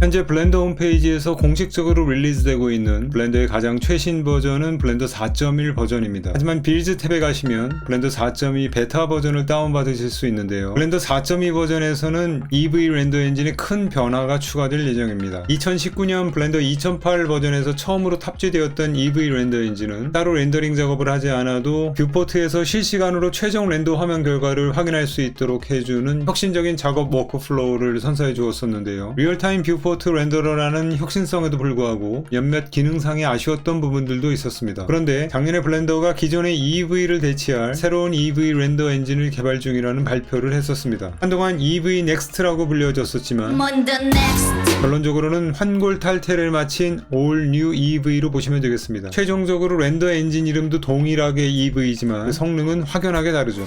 현재 블렌더 홈페이지에서 공식적으로 릴리즈되고 있는 블렌더의 가장 최신 버전은 블렌더 4.1 버전입니다. 하지만 빌즈 탭에 가시면 블렌더 4.2 베타 버전을 다운받으실 수 있는데요. 블렌더 4.2 버전에서는 EV 렌더 엔진에 큰 변화가 추가될 예정입니다. 2019년 블렌더 2008 버전에서 처음으로 탑재되었던 EV 렌더 엔진은 따로 렌더링 작업을 하지 않아도 뷰포트에서 실시간으로 최종 렌더 화면 결과를 확인할 수 있도록 해주는 혁신적인 작업 워크플로우를 선사해 주었었는데요. 리얼타임 뷰포트 렌더러라는 혁신성에도 불구하고 몇몇 기능상에 아쉬웠던 부분들도 있었습니다. 그런데 작년에 블렌더가 기존의 EV를 대체할 새로운 EV 렌더 엔진을 개발 중이라는 발표를 했었습니다. 한동안 EV 넥스트라고 불려졌었지만. 결론적으로는 환골 탈태를 마친 All New EV로 보시면 되겠습니다. 최종적으로 렌더 엔진 이름도 동일하게 EV지만 그 성능은 확연하게 다르죠.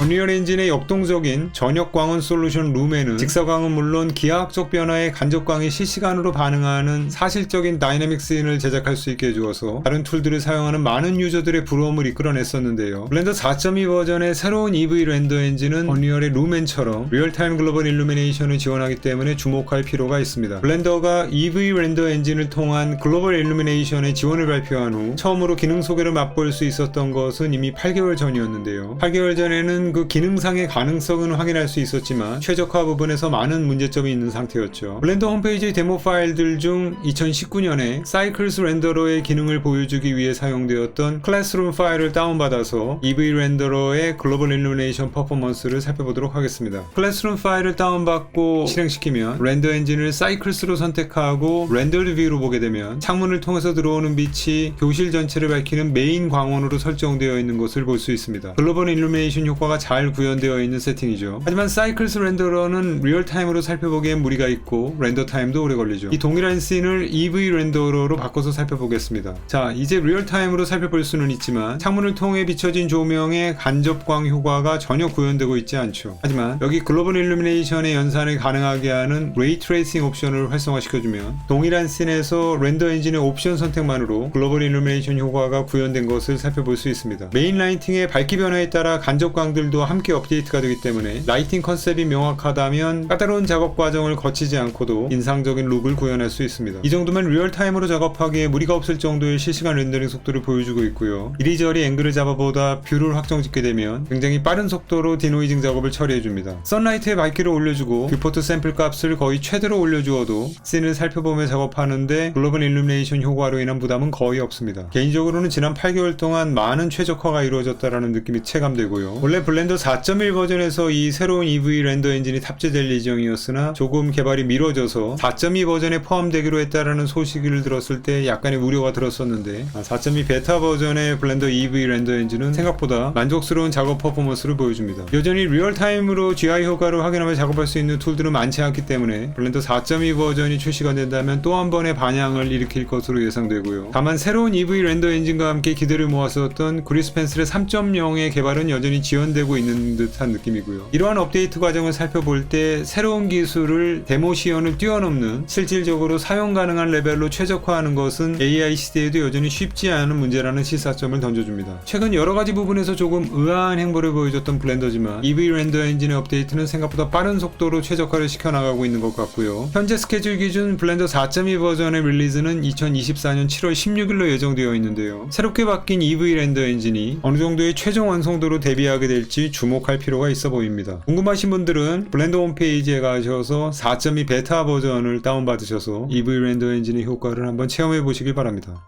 언리얼 엔진의 역동적인 전역 광원 솔루션 룸에는 직사광은 물론 기하학적 변화에 간접광이 실시간으로 반응하는 사실적인 다이내믹 스인을 제작할 수 있게 해주어서 다른 툴들을 사용하는 많은 유저들의 부러움을 이끌어냈었는데요. 블렌더 4.2 버전의 새로운 EV 렌더 엔진은 언리얼의 룸엔처럼 리얼타임 글로벌 일루미네이션을 지원하기 때문에 주목할 필요가 있습니다. 블렌더가 EV 렌더 엔진을 통한 글로벌 일루미네이션의 지원을 발표한 후 처음으로 기능 소개를 맛볼 수 있었던 것은 이미 8개월 전이었는데요. 8개월 전에는 그 기능상의 가능성은 확인할 수 있었지만 최적화 부분에서 많은 문제점이 있는 상태였죠. 블렌더 홈페이지 데모 파일들 중 2019년에 사이클스 렌더러의 기능을 보여주기 위해 사용되었던 클래스룸 파일을 다운받아서 EV 렌더러의 글로벌 일루미네이션 퍼포먼스를 살펴보도록 하겠습니다. 클래스룸 파일을 다운받고 실행시키면 렌더 엔진을 사이클스로 선택하고 렌더드 뷰로 보게 되면 창문을 통해서 들어오는 빛이 교실 전체를 밝히는 메인 광원으로 설정되어 있는 것을 볼 수 있습니다. 글로벌 일루미네이션 효과가 잘 구현되어 있는 세팅이죠. 하지만 사이클스 렌더러는 리얼타임으로 살펴보기엔 무리가 있고 렌더 타임도 오래 걸리죠. 이 동일한 씬을 EV 렌더러로 바꿔서 살펴보겠습니다. 자, 이제 리얼타임으로 살펴볼 수는 있지만 창문을 통해 비춰진 조명의 간접광 효과가 전혀 구현되고 있지 않죠. 하지만 여기 글로벌 일루미네이션의 연산을 가능하게 하는 레이 트레이싱 옵션을 활성화시켜주면 동일한 씬에서 렌더 엔진의 옵션 선택만으로 글로벌 일루미네이션 효과가 구현된 것을 살펴볼 수 있습니다. 메인 라이팅의 밝기 변화에 따라 간접광들 도 함께 업데이트가 되기 때문에 라이팅 컨셉이 명확하다면 까다로운 작업 과정을 거치지 않고도 인상적인 룩을 구현할 수 있습니다. 이 정도면 리얼타임으로 작업하기에 무리가 없을 정도의 실시간 렌더링 속도를 보여주고 있고요. 이리저리 앵글을 잡아보다 뷰를 확정 짓게 되면 굉장히 빠른 속도로 디노이징 작업을 처리해줍니다. 선라이트의 밝기를 올려주고 뷰포트 샘플 값을 거의 최대로 올려주어도 씬을 살펴보며 작업하는데 글로벌 일루미네이션 효과로 인한 부담은 거의 없습니다. 개인적으로는 지난 8개월 동안 많은 최적화가 이루어졌다라는 느낌이 체감되고요. 원래 블 렌더 4.1 버전에서 이 새로운 EV 렌더 엔진이 탑재될 예정이었으나 조금 개발이 미뤄져서 4.2 버전에 포함되기로 했다라는 소식을 들었을 때 약간의 우려가 들었었는데 4.2 베타 버전의 블렌더 EV 렌더 엔진은 생각보다 만족스러운 작업 퍼포먼스를 보여줍니다. 여전히 리얼타임으로 GI 효과를 확인하며 작업할 수 있는 툴들은 많지 않기 때문에 블렌더 4.2 버전이 출시가 된다면 또 한 번의 반향을 일으킬 것으로 예상되고요. 다만 새로운 EV 렌더 엔진과 함께 기대를 모았었던 그리스 펜슬의 3.0의 개발은 여전히 지연되 고 있는 듯한 느낌이고요. 이러한 업데이트 과정을 살펴볼 때 새로운 기술을 데모 시연을 뛰어넘는 실질적으로 사용 가능한 레벨로 최적화하는 것은 AI 시대에도 여전히 쉽지 않은 문제라는 시사점을 던져줍니다. 최근 여러 가지 부분에서 조금 의아한 행보를 보여줬던 블렌더지만 EV 렌더 엔진의 업데이트는 생각보다 빠른 속도로 최적화를 시켜나가고 있는 것 같고요. 현재 스케줄 기준 블렌더 4.2 버전의 릴리즈는 2024년 7월 16일로 예정되어 있는데요. 새롭게 바뀐 EV 렌더 엔진이 어느 정도의 최종 완성도로 대비하게 될지 주목할 필요가 있어 보입니다. 궁금하신 분들은 블렌더 홈페이지에 가셔서 4.2 베타 버전을 다운받으셔서 EV 렌더 엔진의 효과를 한번 체험해 보시길 바랍니다.